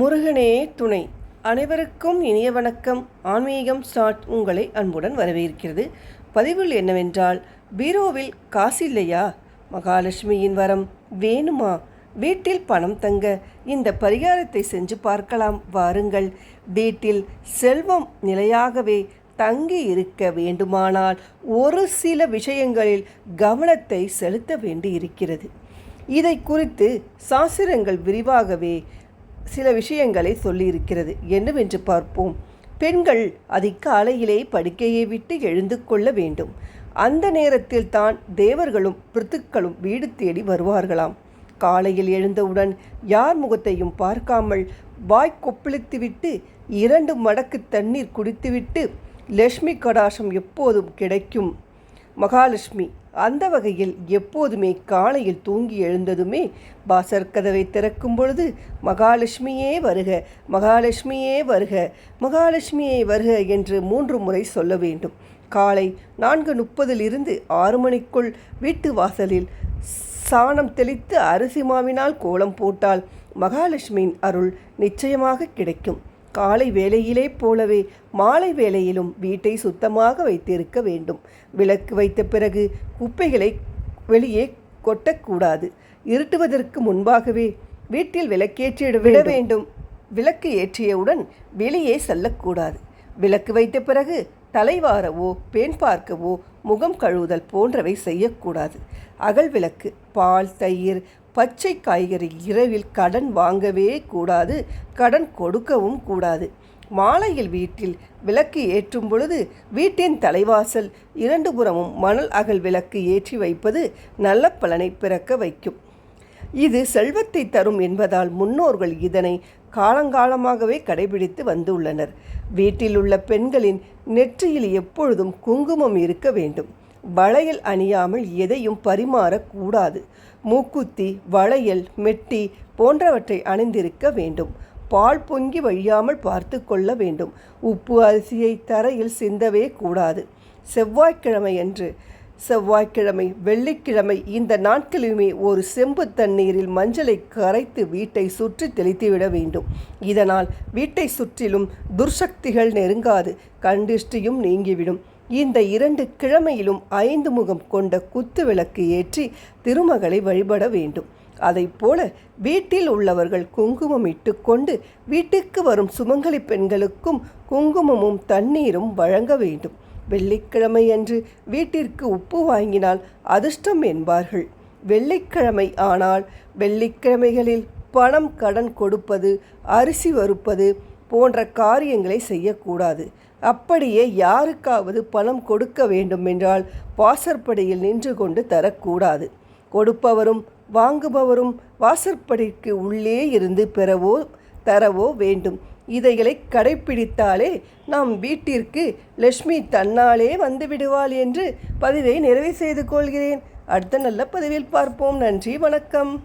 முருகனே துணை. அனைவருக்கும் இனிய வணக்கம். ஆன்மீகம் ஸ்டார்ட் உங்களை அன்புடன் வரவேற்கிறது. பதிவில் என்னவென்றால் பீரோவில் காசு இல்லையா? மகாலட்சுமியின் வரம் வேணுமா? வீட்டில் பணம் தங்க இந்த பரிகாரத்தை செஞ்சு பார்க்கலாம். வாருங்கள். வீட்டில் செல்வம் நிலையாகவே தங்கி இருக்க வேண்டுமானால் ஒரு சில விஷயங்களில் கவனத்தை செலுத்த வேண்டி இருக்கிறது இதை குறித்து சாஸ்திரங்கள் விரிவாகவே சில விஷயங்களை சொல்லியிருக்கிறது. என்னவென்று பார்ப்போம். பெண்கள் அதிகாலையிலே படுக்கையை விட்டு எழுந்து கொள்ள வேண்டும். அந்த நேரத்தில் தான் தேவர்களும் பிரித்துக்களும் வீடு தேடி வருவார்களாம். காலையில் எழுந்தவுடன் யார் முகத்தையும் பார்க்காமல் வாய் கொப்பளித்துவிட்டு இரண்டு மடக்கு தண்ணீர் குடித்துவிட்டு லட்சுமி கடாசம் எப்போதும் கிடைக்கும். மகாலட்சுமி. அந்த வகையில் எப்போதுமே காலையில் தூங்கி எழுந்ததுமே பாசர் கதவை திறக்கும் பொழுது மகாலட்சுமியே வருக மகாலட்சுமியே வருக மகாலட்சுமியே வருக என்று மூன்று முறை சொல்ல வேண்டும். காலை நான்கு முப்பதிலிருந்து ஆறு மணிக்குள் வீட்டு வாசலில் சாணம் தெளித்து அரிசி மாவினால் கோலம் போட்டால் மகாலட்சுமியின் அருள் நிச்சயமாக கிடைக்கும். காலை வேளையிலே போலவே மாலை வேளையிலும் வீட்டை சுத்தமாக வைத்திருக்க வேண்டும். விளக்கு வைத்த பிறகு குப்பைகளை வெளியே கொட்டக்கூடாது. இருட்டுவதற்கு முன்பாகவே வீட்டில் விளக்கேற்றிட விட வேண்டும். விளக்கு ஏற்றியவுடன் வெளியே செல்லக்கூடாது. விளக்கு வைத்த பிறகு தலைவாரவோ பெண் பார்க்கவோ முகம் கழுவுதல் போன்றவை செய்யக்கூடாது. அகல் விளக்கு பால் தயிர் பச்சை காய்கறி இரவில் கடன் வாங்கவே கூடாது கடன் கொடுக்கவும் கூடாது. மாலையில் வீட்டில் விளக்கு ஏற்றும் பொழுது வீட்டின் தலைவாசல் இரண்டு புறமும் மணல் அகல் விளக்கு ஏற்றி வைப்பது நல்ல பலனை பிறக்க வைக்கும். இது செல்வத்தை தரும் என்பதால் முன்னோர்கள் இதனை காலங்காலமாகவே கடைபிடித்து வந்துள்ளனர். வீட்டில் உள்ள பெண்களின் நெற்றியில் எப்பொழுதும் குங்குமம் இருக்க வேண்டும். வளையல் அணியாமல் எதையும் பரிமாறக்கூடாது மூக்குத்தி வளையல் மெட்டி போன்றவற்றை அணிந்திருக்க வேண்டும். பால் பொங்கி வழியாமல் பார்த்து கொள்ள வேண்டும். உப்பு அரிசியை தரையில் சிந்தவே கூடாது. செவ்வாய்க்கிழமையன்று செவ்வாய்க்கிழமை வெள்ளிக்கிழமை இந்த நாட்களிலுமே ஒரு செம்பு தண்ணீரில் மஞ்சளை கரைத்து வீட்டை சுற்றி தெளித்துவிட வேண்டும். இதனால் வீட்டை சுற்றிலும் துர்சக்திகள் நெருங்காது கண்டிஷ்டியும் நீங்கிவிடும். இந்த இரண்டு கிழமையிலும் ஐந்து முகம் கொண்ட குத்து விளக்கு ஏற்றி திருமகளை வழிபட வேண்டும். போல வீட்டில் உள்ளவர்கள் குங்குமம் இட்டுக்கொண்டு வீட்டுக்கு வரும் சுமங்கலி பெண்களுக்கும் குங்குமமும் தண்ணீரும் வழங்க வேண்டும். வெள்ளிக்கிழமை அன்று வீட்டிற்கு உப்பு வாங்கினால் அதிர்ஷ்டம் என்பார்கள். வெள்ளிக்கிழமை ஆனால் வெள்ளிக்கிழமைகளில் பணம் கடன் கொடுப்பது அரிசி வறுப்பது போன்ற காரியங்களை செய்யக்கூடாது. அப்படியே யாருக்காவது பணம் கொடுக்க வேண்டுமென்றால் வாசற்படியில் நின்று கொண்டு தரக்கூடாது. கொடுப்பவரும் வாங்குபவரும் வாசற்படிக்கு உள்ளே இருந்து பெறவோ தரவோ வேண்டும். இதைகளை கடைப்பிடித்தாலே நாம் வீட்டிற்கு லட்சுமி தன்னாலே வந்து விடுவாள் என்று பதிவை நிறைவு செய்து கொள்கிறேன். அடுத்த நல்ல பதிவில் பார்ப்போம். நன்றி வணக்கம்.